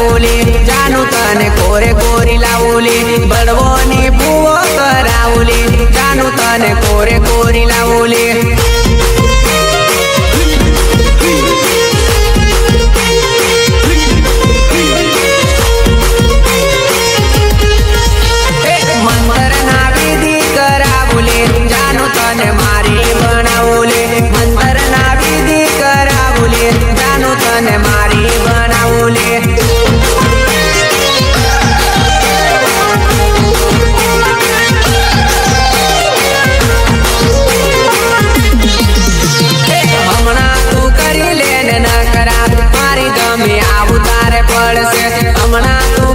કરાવુલી જાનું તને કોરે કોરી લાવુલી બળવોની ભૂવો કરાવુલી જાનું તને કોરે કોરી લાવુલી.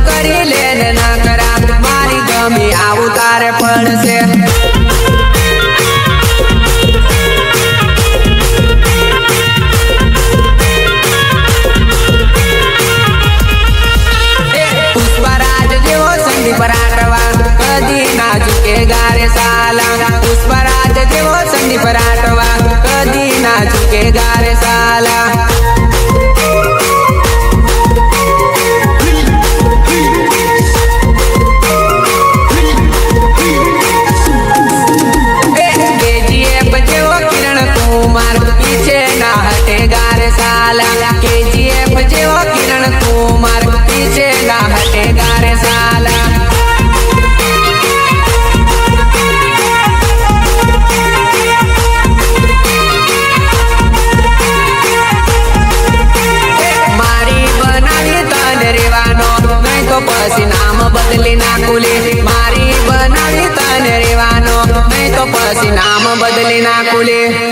કરી લે ના કરા મારી ગમી. આવું તારે પડશે. પછી નામ બદલી નાખુલી. મારી બનાવી તને રેવાનો નહીં તો પછી નામ બદલી નાખુલી.